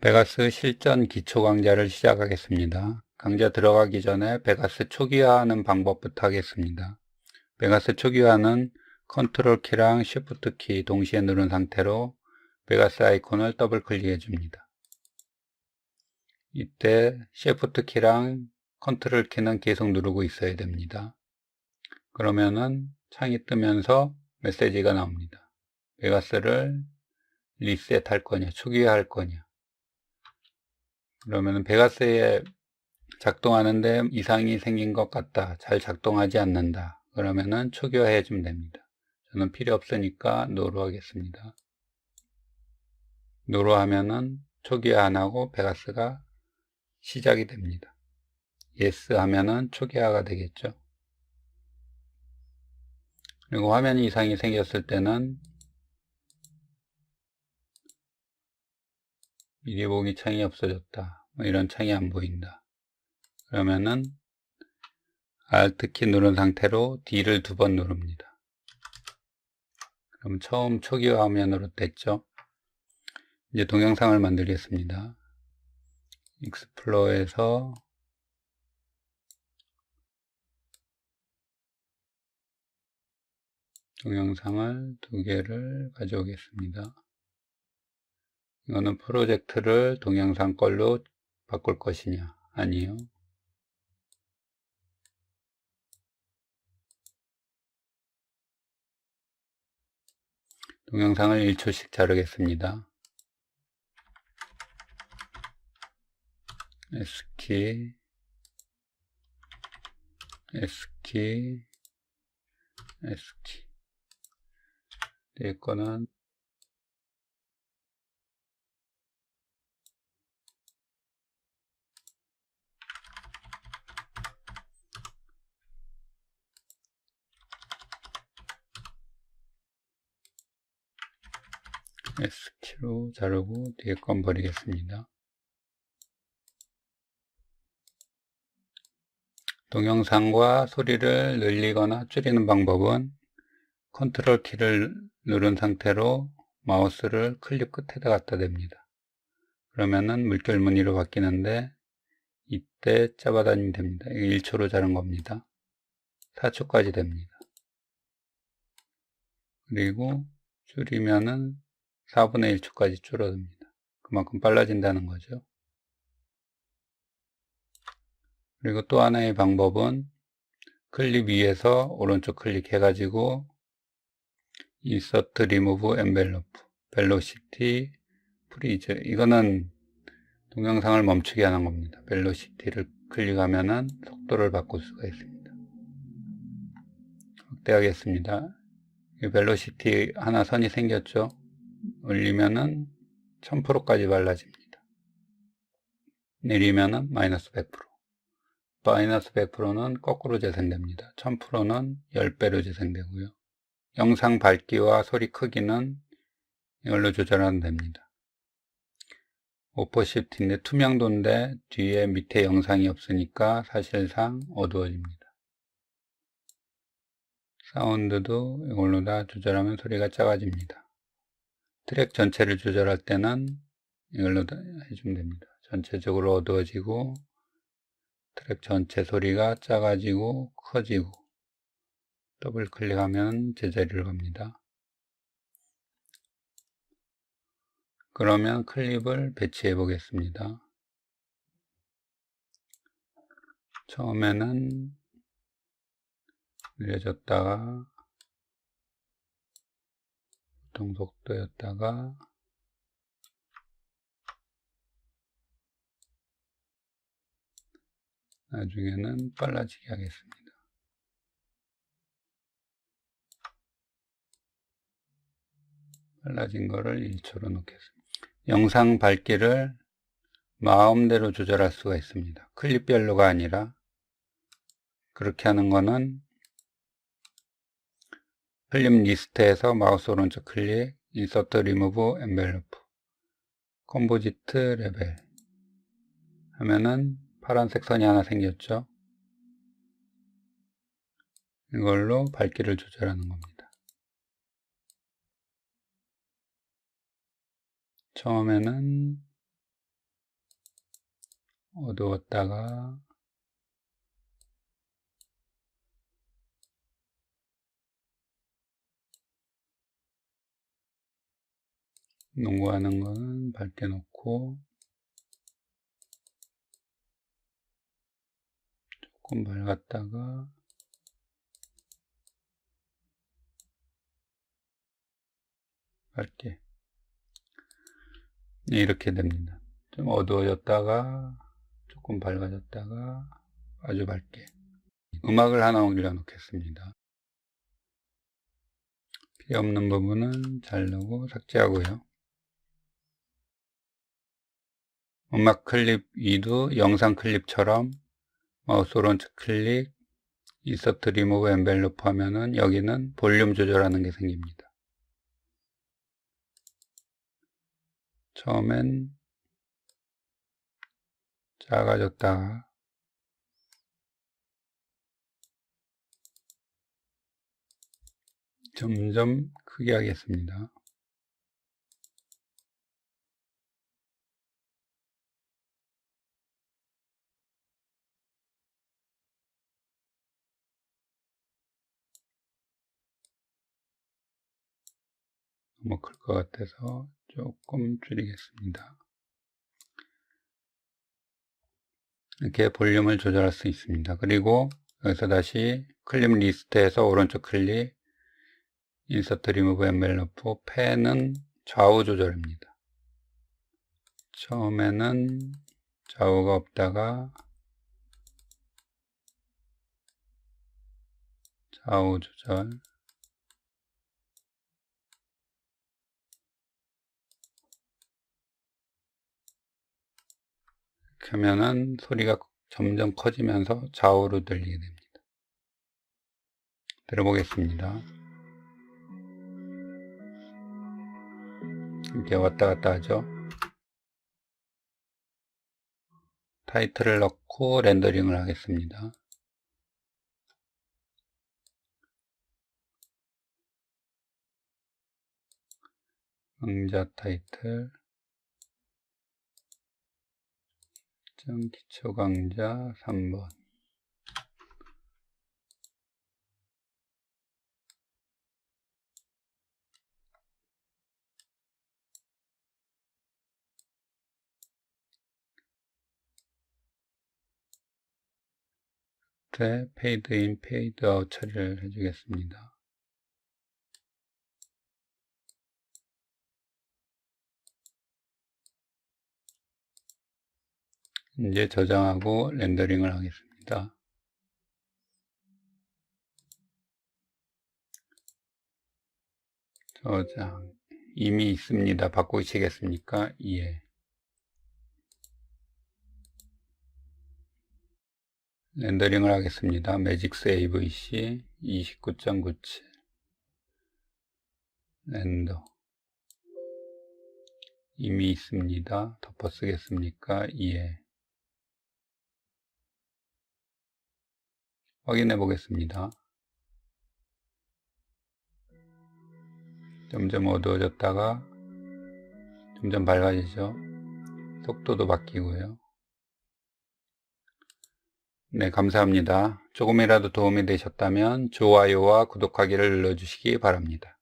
베가스 실전 기초 강좌를 시작하겠습니다. 강좌 들어가기 전에 베가스 초기화하는 방법부터 하겠습니다. 베가스 초기화는 컨트롤 키랑 쉬프트 키 동시에 누른 상태로 베가스 아이콘을 더블 클릭해 줍니다. 이때 쉬프트 키랑 컨트롤 키는 계속 누르고 있어야 됩니다. 그러면은 창이 뜨면서 메시지가 나옵니다. 베가스를 리셋 할 거냐, 초기화 할 거냐. 그러면 베가스에 작동하는데 이상이 생긴 것 같다. 잘 작동하지 않는다. 그러면은 초기화해 주면 됩니다. 저는 필요 없으니까 노로 하겠습니다. 노로 하면은 초기화 안 하고 베가스가 시작이 됩니다. 예스 하면은 초기화가 되겠죠. 그리고 화면 이상이 생겼을 때는 미리 보기 창이 없어졌다. 뭐 이런 창이 안 보인다. 그러면은 Alt 키 누른 상태로 D를 두 번 누릅니다. 그럼 처음 초기화 화면으로 됐죠. 이제 동영상을 만들겠습니다. 익스플로어에서 동영상을 두 개를 가져오겠습니다. 이거는 프로젝트를 동영상 걸로 바꿀 것이냐? 아니요. 동영상을 1초씩 자르겠습니다. S키, S키, S키. 내 거는 S키로 자르고 뒤에 건 버리겠습니다. 동영상과 소리를 늘리거나 줄이는 방법은 컨트롤 키를 누른 상태로 마우스를 클립 끝에다 갖다 댑니다. 그러면은 물결 무늬로 바뀌는데 이때 잡아다니면 됩니다. 이거 1초로 자른 겁니다. 4초까지 됩니다. 그리고 줄이면은 4분의 1초까지 줄어듭니다. 그만큼 빨라진다는 거죠. 그리고 또 하나의 방법은 클립 위에서 오른쪽 클릭해가지고 Insert Remove Envelope, Velocity, Freeze 이거는 동영상을 멈추게 하는 겁니다. 벨로시티를 클릭하면은 속도를 바꿀 수가 있습니다. 확대하겠습니다. 이 벨로시티 하나 선이 생겼죠? 올리면은 1000%까지 발라집니다. 내리면은 마이너스 100%. 마이너스 100%는 거꾸로 재생됩니다. 1000%는 10배로 재생되고요. 영상 밝기와 소리 크기는 이걸로 조절하면 됩니다. 오퍼 시프트인데 투명도인데 뒤에 밑에 영상이 없으니까 사실상 어두워집니다. 사운드도 이걸로 다 조절하면 소리가 작아집니다. 트랙 전체를 조절할 때는 이걸로 해주면 됩니다. 전체적으로 어두워지고 트랙 전체 소리가 작아지고 커지고 더블 클릭하면 제자리로 갑니다. 그러면 클립을 배치해 보겠습니다. 처음에는 느려졌다가 보통 속도였다가 나중에는 빨라지게 하겠습니다. 빨라진 거를 1초로 놓겠습니다. 영상 밝기를 마음대로 조절할 수가 있습니다. 클립별로가 아니라 그렇게 하는 거는 필름 리스트에서 마우스 오른쪽 클릭, 인서트 리무브 엔벨로프, 컴포지트 레벨 하면은 파란색 선이 하나 생겼죠. 이걸로 밝기를 조절하는 겁니다. 처음에는 어두웠다가 농구하는 거는 밝게 놓고 조금 밝았다가 밝게 네, 이렇게 됩니다. 좀 어두워졌다가 조금 밝아졌다가 아주 밝게 음악을 하나 올려 놓겠습니다. 필요 없는 부분은 자르고 삭제하고요. 음악 클립 위도 영상 클립처럼 마우스 오른쪽 클릭 인서트 리무브 엔벨로프 하면은 여기는 볼륨 조절하는 게 생깁니다. 처음엔 작아졌다가 점점 크게 하겠습니다. 너무 클 것 같아서 조금 줄이겠습니다. 이렇게 볼륨을 조절할 수 있습니다. 그리고 여기서 다시 클립 리스트에서 오른쪽 클릭 인서트 리무브 엔벨로프 펜은 좌우 조절입니다. 처음에는 좌우가 없다가 좌우 조절 이렇게 하면은 소리가 점점 커지면서 좌우로 들리게 됩니다. 들어보겠습니다. 이렇게 왔다 갔다 하죠. 타이틀을 넣고 렌더링을 하겠습니다. 강자 타이틀 기초 강좌 3번 때 페이드 인 페이드 아웃 처리를 해주겠습니다. 이제 저장하고 렌더링을 하겠습니다. 저장 이미 있습니다. 바꾸시겠습니까? 예. 렌더링을 하겠습니다. 매직스 AVC 29.97 렌더 이미 있습니다. 덮어 쓰겠습니까? 예. 확인해 보겠습니다. 점점 어두워졌다가 점점 밝아지죠. 속도도 바뀌고요. 네, 감사합니다. 조금이라도 도움이 되셨다면 좋아요와 구독하기를 눌러주시기 바랍니다.